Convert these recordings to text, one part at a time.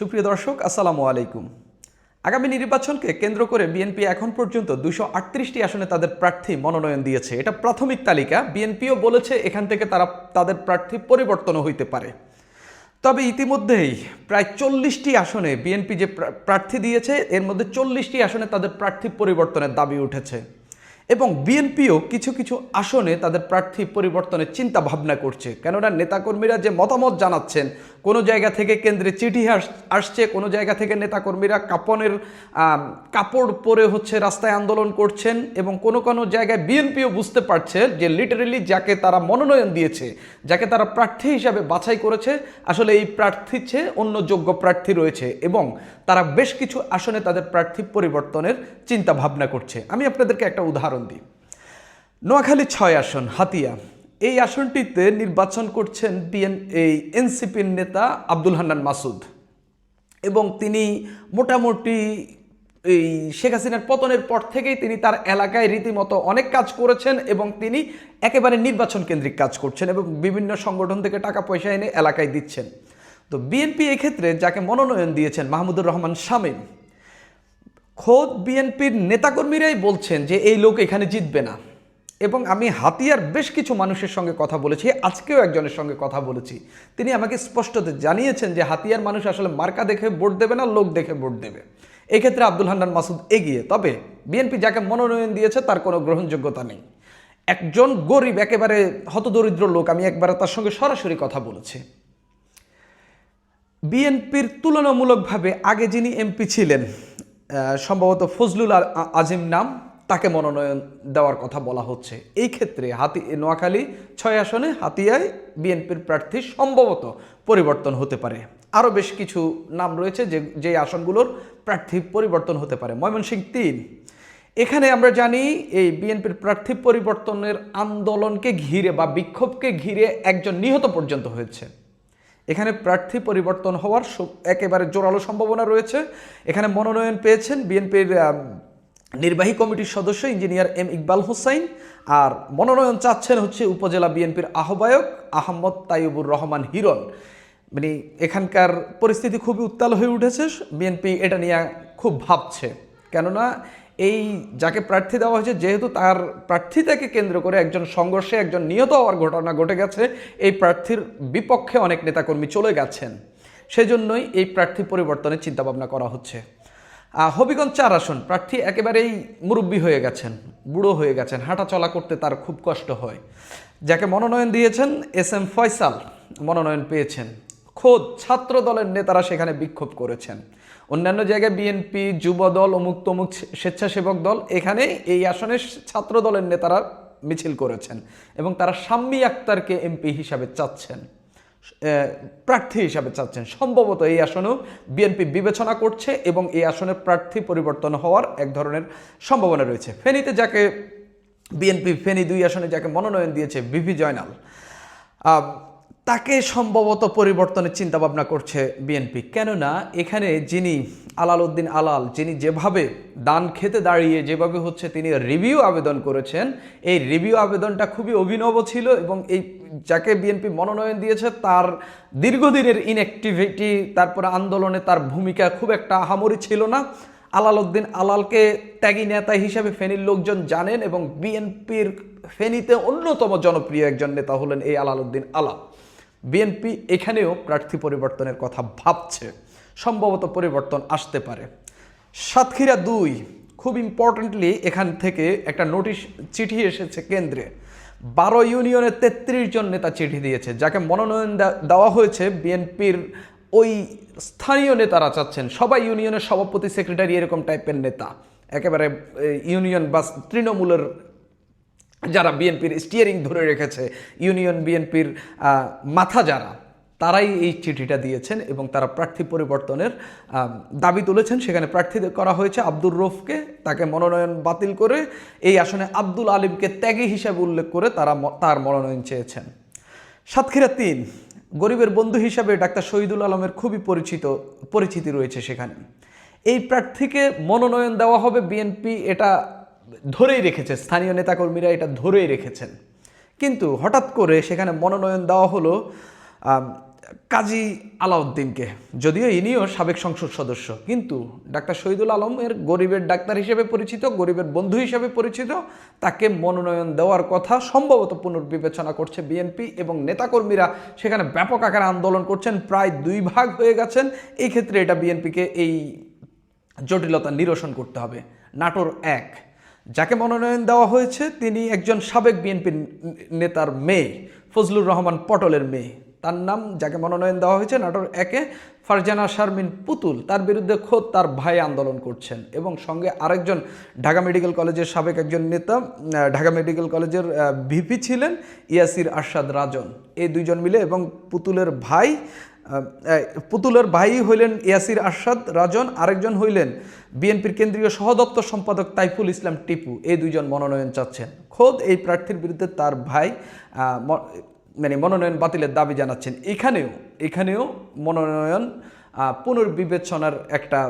সুপ্রিয় দর্শক, আসসালামু আলাইকুম। আগামী নির্বাচনকে কেন্দ্র করে বিএনপি এখন পর্যন্ত দুশো আটত্রিশটি আসনে তাদের প্রার্থী মনোনয়ন দিয়েছে। এটা প্রাথমিক তালিকা। বিএনপিও বলেছে এখান থেকে তারা তাদের প্রার্থী পরিবর্তনও হইতে পারে। তবে ইতিমধ্যেই প্রায় চল্লিশটি আসনে বিএনপি যে প্রার্থী দিয়েছে, এর মধ্যে চল্লিশটি আসনে তাদের প্রার্থী পরিবর্তনের দাবি উঠেছে। এবং বিএনপিও কিছু কিছু আসনে তাদের প্রার্থী পরিবর্তনের চিন্তা ভাবনা করছে। কেননা নেতাকর্মীরা যে মতামত জানাচ্ছেন কোনো জায়গা থেকে কেন্দ্রে চিঠি আস- আসছে, কোনো জায়গা থেকে নেতাকর্মীরা কাপনের কাপড় পরে হচ্ছে রাস্তায় আন্দোলন করছেন এবং কোনো কোনো জায়গায় বিএনপিও বুঝতে পারছে যে লিটারেলি যাকে তারা মনোনয়ন দিয়েছে, যাকে তারা প্রার্থী হিসাবে বাছাই করেছে, আসলে এই প্রার্থীর চেয়ে অন্য যোগ্য প্রার্থী রয়েছে এবং তারা বেশ কিছু আসনে তাদের প্রার্থী পরিবর্তনের চিন্তা ভাবনা করছে। আমি আপনাদেরকে একটা উদাহরণ দিই। নোয়াখালী ছয় আসন, হাতিয়া। এই আসনটিতে নির্বাচন করছেন বিএন এই এনসিপির নেতা আব্দুল হান্নান মাসুদ। এবং তিনি মোটামুটি এই শেখ হাসিনার পতনের পর থেকেই তিনি তার এলাকায় রীতিমতো অনেক কাজ করেছেন এবং তিনি একেবারে নির্বাচন কেন্দ্রিক কাজ করছেন এবং বিভিন্ন সংগঠন থেকে টাকা পয়সা এনে এলাকায় দিচ্ছেন। তো বিএনপি এক্ষেত্রে যাকে মনোনয়ন দিয়েছেন মাহমুদুর রহমান শামীম, খোদ বিএনপির নেতাকর্মীরাই বলছেন যে এই লোক এখানে জিতবে না। এবং আমি হাতিয়ার বেশ কিছু মানুষের সঙ্গে কথা বলেছি, আজকেও একজনের সঙ্গে কথা বলেছি। তিনি আমাকে স্পষ্টতে জানিয়েছেন যে হাতিয়ার মানুষ আসলে মার্কা দেখে ভোট দেবে না, লোক দেখে ভোট দেবে। এক্ষেত্রে আব্দুল হান্নান মাসুদ এগিয়ে, তবে বিএনপি যাকে মনোনয়ন দিয়েছে তার কোনো গ্রহণযোগ্যতা নেই। একজন গরিব, একেবারে হতদরিদ্র লোক, আমি একবার তার সঙ্গে সরাসরি কথা বলেছি। বিএনপির তুলনামূলকভাবে আগে যিনি এমপি ছিলেন সম্ভবত ফজলুল আজিম নাম তাকে মনোনয়ন দেওয়ার কথা বলা হচ্ছে। এই ক্ষেত্রে হাতি, নোয়াখালী ছয় আসনে হাতিয়ায় বিএনপির প্রার্থী সম্ভবত পরিবর্তন হতে পারে। আরও বেশ কিছু নাম রয়েছে যে যে আসনগুলোর প্রার্থী পরিবর্তন হতে পারে। ময়মনসিংহ তিন। এখানে আমরা জানি, এই বিএনপির প্রার্থী পরিবর্তনের আন্দোলনকে ঘিরে বা বিক্ষোভকে ঘিরে একজন নিহত পর্যন্ত হয়েছে। এখানে প্রার্থী পরিবর্তন হওয়ার একেবারে জোরালো সম্ভাবনা রয়েছে। এখানে মনোনয়ন পেয়েছেন বিএনপির নির্বাহী কমিটির সদস্য ইঞ্জিনিয়ার এম ইকবাল হোসাইন আর মনোনয়ন চাচ্ছেন হচ্ছে উপজেলা বিএনপির আহ্বায়ক আহমদ তাইবুর রহমান হিরণ। মানে এখানকার পরিস্থিতি খুবই উত্তাল হয়ে উঠেছে, বিএনপি এটা নিয়ে খুব ভাবছে। কেননা এই যাকে প্রার্থী দেওয়া হয়েছে, যেহেতু তার প্রার্থীতাকে কেন্দ্র করে একজন সংঘর্ষে একজন নিহত হওয়ার ঘটনা ঘটে গেছে, এই প্রার্থীর বিপক্ষে অনেক নেতাকর্মী চলে গেছেন। সেজন্যই এই প্রার্থী পরিবর্তনের চিন্তাভাবনা করা হচ্ছে। হবিগঞ্জ চার আসন। প্রার্থী একেবারেই মুরব্বী হয়ে গেছেন, বুড়ো হয়ে গেছেন, হাঁটা চলা করতে তার খুব কষ্ট হয়। যাকে মনোনয়ন দিয়েছেন এস এম ফয়সাল, মনোনয়ন পেয়েছেন। খোদ ছাত্র দলের নেতারা সেখানে বিক্ষোভ করেছেন। অন্যান্য জায়গায় বিএনপি যুব দল অমুক তমুক স্বেচ্ছাসেবক দল, এখানে এই আসনে ছাত্র দলের নেতারা মিছিল করেছেন এবং তারা শাম্মী আক্তারকে এমপি হিসাবে চাচ্ছেন। প্রার্থী হিসাবে চাচ্ছেন। সম্ভবত এই আসনেও বিএনপি বিবেচনা করছে এবং এই আসনের প্রার্থী পরিবর্তন হওয়ার এক ধরনের সম্ভাবনা রয়েছে। ফেনীতে যাকে বিএনপি ফেনী দুই আসনে যাকে মনোনয়ন দিয়েছে বিভি জয়নাল তাকে সম্ভবত পরিবর্তনের চিন্তা ভাবনা করছে বিএনপি। কেননা এখানে যিনি আলাল উদ্দিন আলাল, যিনি যেভাবে দান খেতে দাঁড়িয়ে যেভাবে হচ্ছে তিনি রিভিউ আবেদন করেছেন, এই রিভিউ আবেদনটা খুবই অভিনব ছিল এবং এই যাকে বিএনপি মনোনয়ন দিয়েছে তার দীর্ঘদিনের ইনঅ্যাক্টিভিটি তারপরে আন্দোলনে তার ভূমিকা খুব একটা আহামরি ছিল না। আলাল উদ্দিন আলালকে ত্যাগী নেতা হিসেবে ফেনীর লোকজন জানেন এবং বিএনপির ফেনীতে অন্যতম জনপ্রিয় একজন নেতা হলেন এই আলাল উদ্দিন আলাল। বিএনপি এখানেও প্রার্থী পরিবর্তনের কথা ভাবছে। সম্ভবত পরিবর্তন আসতে পারে। সাতক্ষীরা দুই, খুব ইম্পর্টেন্টলি এখান থেকে একটা নোটিশ চিঠি এসেছে কেন্দ্রে। বারো ইউনিয়নের তেত্রিশ জন নেতা চিঠি দিয়েছে, যাকে মনোনয়ন দেওয়া হয়েছে বিএনপির ওই স্থানীয় নেতারা চাচ্ছেন। সবাই ইউনিয়নের সভাপতি, সেক্রেটারি এরকম টাইপের নেতা। একেবারে ইউনিয়ন বা তৃণমূলের যারা বিএনপির স্টিয়ারিং ধরে রেখেছে ইউনিয়ন বিএনপির মাথা যারা, তারাই এই চিঠিটা দিয়েছেন এবং তারা প্রার্থী পরিবর্তনের দাবি তুলেছেন। সেখানে প্রার্থী করা হয়েছে আব্দুর রফকে। তাকে মনোনয়ন বাতিল করে এই আসনে আব্দুল আলিমকে ত্যাগী হিসাবে উল্লেখ করে তারা তার মনোনয়ন চেয়েছেন। সাতক্ষীরা তিন, গরিবের বন্ধু হিসাবে ডাক্তার শহীদুল আলমের খুবই পরিচিত, পরিচিতি রয়েছে সেখানে। এই প্রার্থীকে মনোনয়ন দেওয়া হবে বিএনপি, এটা ধরেই রেখেছে, স্থানীয় নেতাকর্মীরা এটা ধরেই রেখেছেন। কিন্তু হঠাৎ করে সেখানে মনোনয়ন দেওয়া হলো কাজী আলাউদ্দিনকে। যদিও ইনিও সাবেক সংসদ সদস্য, কিন্তু ডাক্তার শহীদুল আলমের গরিবের ডাক্তার হিসেবে পরিচিত, গরিবের বন্ধু হিসেবে পরিচিত, তাকে মনোনয়ন দেওয়ার কথা সম্ভবত পুনর্বিবেচনা করছে বিএনপি এবং নেতাকর্মীরা। সেখানে ব্যাপক আকারে আন্দোলন করছেন, প্রায় দুই ভাগ হয়ে গেছেন। এই ক্ষেত্রে এটা বিএনপিকে এই জটিলতা নিরসন করতে হবে। নাটোর এক। যাকে মনোনয়ন দেওয়া হয়েছে, তিনি একজন সাবেক বিএনপি নেতার মেয়ে, ফজলুর রহমান পটলের মেয়ে। তার নাম যাকে মনোনয়ন দেওয়া হয়েছে, নাটোর একে ফারজানা শারমিন পুতুল। তার বিরুদ্ধে খোদ তার ভাই আন্দোলন করছেন এবং সঙ্গে আরেকজন ঢাকা মেডিকেল কলেজের সাবেক একজন নেতা ঢাকা মেডিকেল কলেজের ভিপি ছিলেন ইয়াসির আরশাদ রাজন। এই দুইজন মিলে এবং পুতুলের ভাই পুতুলের ভাই হইলেন ইয়াসির আরশাদ, রাজন আরেকজন হইলেন বিএনপির কেন্দ্রীয় সহদপ্তর সম্পাদক তাইফুল ইসলাম টিপু। এই দুইজন মনোনয়ন চাচ্ছেন। খোদ এই প্রার্থীর বিরুদ্ধে তার ভাই মানে মনোনয়ন বাতিলের দাবি জানাচ্ছেন। এখানেও এখানেও মনোনয়ন পুনর্বিবেচনার একটা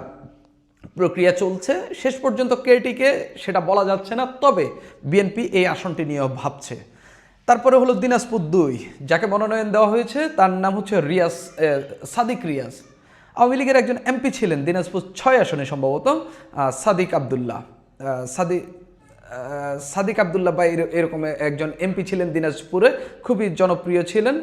প্রক্রিয়া চলছে। শেষ পর্যন্ত কেটিকে সেটা বলা যাচ্ছে না। তবে বিএনপি এই আসনটি নিয়েও ভাবছে। তারপরে হলো দিনাজপুর দুই। যাকে মনোনয়ন দেওয়া হয়েছে, তার নাম হচ্ছে রিয়াজ সাদিক রিয়াজ। আওয়ামী লীগের একজন এমপি ছিলেন দিনাজপুর ছয় আসনে সম্ভবত সাদিক আবদুল্লাহ। সাদি সাদিক আবদুল্লাহ বা এরকম একজন এমপি ছিলেন দিনাজপুরে, খুবই জনপ্রিয় ছিলেন।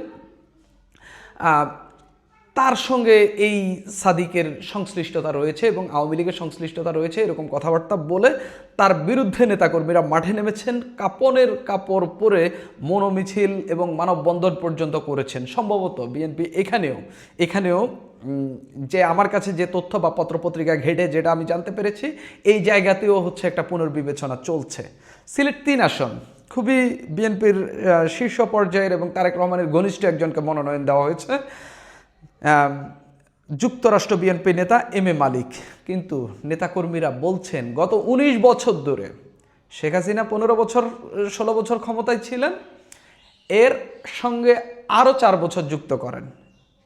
তার সঙ্গে এই সাদিকের সংশ্লিষ্টতা রয়েছে এবং আওয়ামী লীগের সংশ্লিষ্টতা রয়েছে, এরকম কথাবার্তা বলে তার বিরুদ্ধে নেতাকর্মীরা মাঠে নেমেছেন, কাপনের কাপড় পরে মনোমিছিল এবং মানববন্ধন পর্যন্ত করেছেন। সম্ভবত বিএনপি এখানেও এখানেও যে আমার কাছে যে তথ্য বা পত্রপত্রিকা ঘেটে যেটা আমি জানতে পেরেছি, এই জায়গাতেও হচ্ছে একটা পুনর্বিবেচনা চলছে। সিলেট তিন আসন, খুবই বিএনপির শীর্ষ পর্যায়ের এবং তারেক রহমানের ঘনিষ্ঠ একজনকে মনোনয়ন দেওয়া হয়েছে। যুক্তরাষ্ট্র বিএনপি নেতা এম এ মালিক কিন্তু নেতাকর্মীরা বলছেন, গত ১৯ বছর ধরে শেখ হাসিনা পনেরো বছর, ষোলো বছর ক্ষমতায় ছিলেন। এর সঙ্গে আরও চার বছর যুক্ত করেন।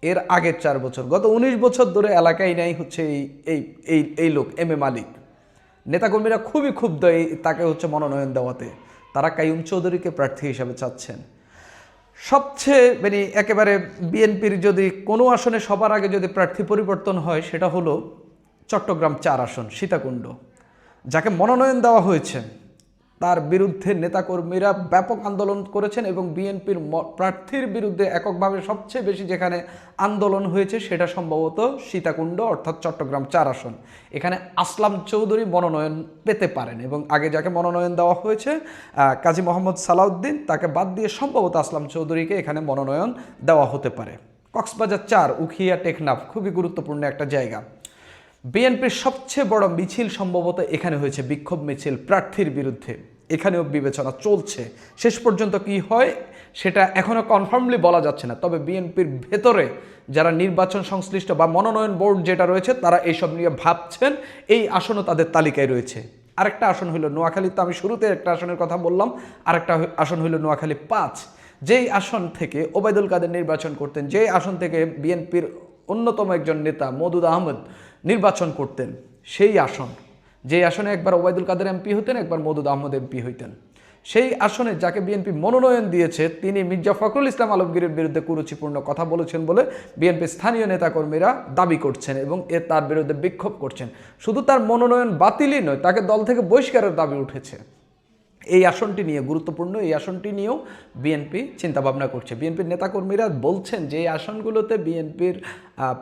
এর আগের চার বছর, গত ১৯ বছর ধরে এলাকায় নাই হচ্ছে এই এই এই এই লোক এম এ মালিক নেতাকর্মীরা খুবই ক্ষুব্ধ এই, তাকে হচ্ছে মনোনয়ন দেওয়াতে। তারা কাইম চৌধুরীকে প্রার্থী হিসাবে চাচ্ছেন। সবচেয়ে মানে একেবারে বিএনপির যদি কোনো আসনে সবার আগে যদি প্রার্থী পরিবর্তন হয়, সেটা হলো চট্টগ্রাম চার আসন, সীতাকুণ্ড, যাকে মনোনয়ন দেওয়া হয়েছে। তার বিরুদ্ধে নেতাকর্মীরা ব্যাপক আন্দোলন করেছেন এবং বিএনপির প্রার্থীর বিরুদ্ধে এককভাবে সবচেয়ে বেশি যেখানে আন্দোলন হয়েছে সেটা সম্ভবত সীতাকুণ্ড অর্থাৎ চট্টগ্রাম চার আসন। এখানে আসলাম চৌধুরী মনোনয়ন পেতে পারেন এবং আগে যাকে মনোনয়ন দেওয়া হয়েছে কাজী মোহাম্মদ সালাউদ্দিন, তাকে বাদ দিয়ে সম্ভবত আসলাম চৌধুরীকে এখানে মনোনয়ন দেওয়া হতে পারে। কক্সবাজার চার, উখিয়া টেকনাফ, খুবই গুরুত্বপূর্ণ একটা জায়গা। বিএনপির সবচেয়ে বড় মিছিল সম্ভবত এখানে হয়েছে বিক্ষোভ মিছিল প্রার্থীর বিরুদ্ধে। এখানেও বিবেচনা চলছে। শেষ পর্যন্ত কি হয় সেটা এখনও কনফার্মলি বলা যাচ্ছে না। তবে বিএনপির ভেতরে যারা নির্বাচন সংশ্লিষ্ট বা মনোনয়ন বোর্ড যেটা রয়েছে, তারা এইসব নিয়ে ভাবছেন। এই আসনও তাদের তালিকায় রয়েছে। আরেকটা আসন হইল নোয়াখালী। তো আমি শুরুতে একটা আসনের কথা বললাম। আরেকটা আসন হইল নোয়াখালী পাঁচ। যেই আসন থেকে ওবায়দুল কাদের নির্বাচন করতেন, যেই আসন থেকে বিএনপির অন্যতম একজন নেতা মদুদ আহমদ নির্বাচন করতেন, সেই আসন। যে আসনে একবার ওবায়দুল কাদের এমপি হইতেন একবার মদুদ আহমদ এমপি হইতেন। সেই আসনে যাকে বিএনপি মনোনয়ন দিয়েছে, তিনি মির্জা ফখরুল ইসলাম আলমগীরের বিরুদ্ধে কুরুচিপূর্ণ কথা বলেছেন বলে বিএনপি স্থানীয় নেতাকর্মীরা দাবি করছেন এবং এ তার বিরুদ্ধে বিক্ষোভ করছেন। শুধু তার মনোনয়ন বাতিলই নয়, তাকে দল থেকে বহিষ্কারের দাবি উঠেছে। এই আসনটি নিয়ে, গুরুত্বপূর্ণ এই আসনটি নিয়েও বিএনপি চিন্তাভাবনা করছে। বিএনপির নেতাকর্মীরা বলছেন যে, এই আসনগুলোতে বিএনপির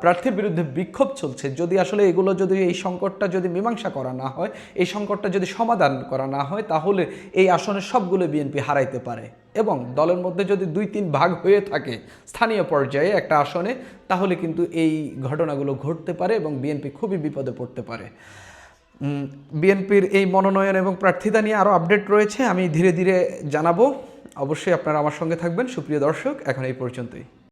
প্রার্থীর বিরুদ্ধে বিক্ষোভ চলছে। যদি আসলে এগুলো যদি, এই সংকটটা যদি মীমাংসা করা না হয়, এই সংকটটা যদি সমাধান করা না হয়, তাহলে এই আসনের সবগুলো বিএনপি হারাইতে পারে। এবং দলের মধ্যে যদি দুই তিন ভাগ হয়ে থাকে স্থানীয় পর্যায়ে একটা আসনে, তাহলে কিন্তু এই ঘটনাগুলো ঘটতে পারে এবং বিএনপি খুবই বিপদে পড়তে পারে। বিএনপির এই মনোনয়ন এবং প্রার্থিতা নিয়ে আরও আপডেট রয়েছে, আমি ধীরে ধীরে জানাব। অবশ্যই আপনারা আমার সঙ্গে থাকবেন। সুপ্রিয় দর্শক, এখন এই পর্যন্তই।